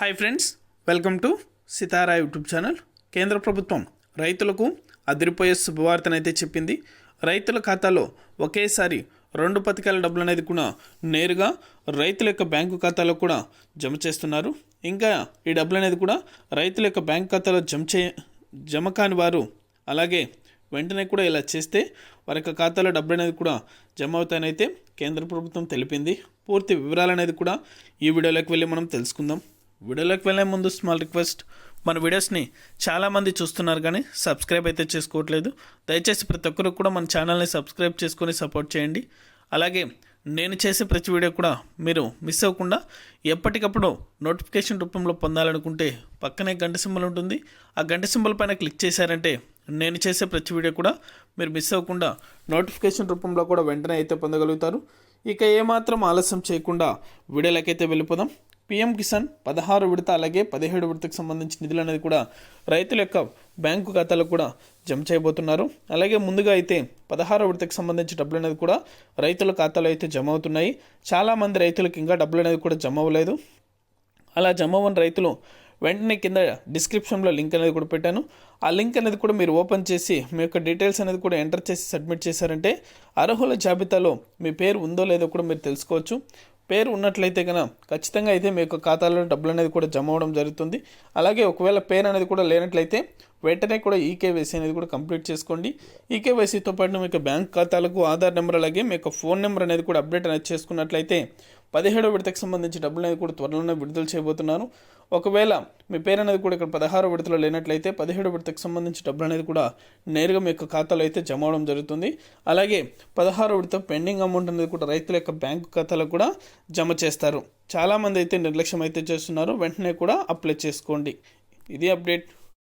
Hi friends welcome to Sitara YouTube channel కేంద్ర ప్రభుత్వం రైతులకు అదిరిపోయే శుభవార్తనైతే చెప్పింది. రైతుల ఖాతాలో ఒకేసారి రెండు పథకాల డబ్బులు అనేది కూడా నేరుగా రైతుల యొక్క బ్యాంకు ఖాతాలో కూడా జమ చేస్తున్నారు. ఇంకా ఈ డబ్బులు అనేది కూడా రైతుల యొక్క బ్యాంకు ఖాతాలో జమ చే జమ కాని వారు అలాగే వెంటనే కూడా ఇలా చేస్తే వారి యొక్క ఖాతాలో డబ్బులు అనేది కూడా జమ అవుతాయనైతే కేంద్ర ప్రభుత్వం తెలిపింది. పూర్తి వివరాలు అనేది కూడా ఈ వీడియోలోకి వెళ్ళి మనం తెలుసుకుందాం. వీడియోలోకి వెళ్ళే ముందు స్మాల్ రిక్వెస్ట్ మన వీడియోస్ని చాలామంది చూస్తున్నారు కానీ సబ్స్క్రైబ్ అయితే చేసుకోవట్లేదు. దయచేసి ప్రతి ఒక్కరు కూడా మన ఛానల్ని సబ్స్క్రైబ్ చేసుకొని సపోర్ట్ చేయండి. అలాగే నేను చేసే ప్రతి వీడియో కూడా మీరు మిస్ అవ్వకుండా ఎప్పటికప్పుడు నోటిఫికేషన్ రూపంలో పొందాలనుకుంటే పక్కనే గంట సింబల్ ఉంటుంది. ఆ గంట సింబల్ పైన క్లిక్ చేశారంటే నేను చేసే ప్రతి వీడియో కూడా మీరు మిస్ అవ్వకుండా నోటిఫికేషన్ రూపంలో కూడా వెంటనే అయితే పొందగలుగుతారు. ఇక ఏమాత్రం ఆలస్యం చేయకుండా వీడియోలకైతే వెళ్ళిపోదాం. పీఎం కిసాన్ పదహారు విడత అలాగే పదిహేడు విడతకు సంబంధించిన నిధులు అనేది కూడా రైతుల యొక్క బ్యాంకు ఖాతాలకు కూడా జమ చేయబోతున్నారు. అలాగే ముందుగా అయితే పదహారు విడతకు సంబంధించిన డబ్బులు అనేది కూడా రైతుల ఖాతాలో అయితే జమ అవుతున్నాయి. చాలామంది రైతులకు ఇంకా డబ్బులు అనేది కూడా జమ అవ్వలేదు. అలా జమ అవ్వని రైతులు వెంటనే కింద డిస్క్రిప్షన్లో లింక్ అనేది కూడా పెట్టాను. ఆ లింక్ అనేది కూడా మీరు ఓపెన్ చేసి మీ యొక్క డీటెయిల్స్ అనేది కూడా ఎంటర్ చేసి సబ్మిట్ చేశారంటే అర్హుల జాబితాలో మీ పేరు ఉందో లేదో కూడా మీరు తెలుసుకోవచ్చు. పేరు ఉన్నట్లయితే కనుక ఖచ్చితంగా అయితే మీ యొక్క ఖాతాలో డబ్బులు అనేది కూడా జమ అవ్వడం జరుగుతుంది. అలాగే ఒకవేళ పేరు అనేది కూడా లేనట్లయితే వెంటనే కూడా ఈకేవైసీ అనేది కూడా కంప్లీట్ చేసుకోండి. ఈకేవైసీతో పాటు మీ యొక్క బ్యాంక్ ఖాతాలకు ఆధార్ నెంబర్ అలాగే మీ యొక్క ఫోన్ నెంబర్ అనేది కూడా అప్డేట్ అనేది చేసుకున్నట్లయితే పదిహేడో విడతకు సంబంధించి డబ్బులు అనేది కూడా త్వరలోనే విడుదల చేయబోతున్నారు. ఒకవేళ మీ పేరు అనేది కూడా ఇక్కడ పదహారు విడతలో లేనట్లయితే పదిహేడు విడతకు సంబంధించి డబ్బులు అనేది కూడా నేరుగా మీ యొక్క ఖాతాలో అయితే జమ అవడం జరుగుతుంది. అలాగే పదహారు విడత పెండింగ్ అమౌంట్ అనేది కూడా రైతుల యొక్క బ్యాంకు ఖాతాలో కూడా జమ చేస్తారు. చాలామంది అయితే నిర్లక్ష్యం అయితే చేస్తున్నారు. వెంటనే కూడా అప్లై చేసుకోండి. ఇది అప్డేట్.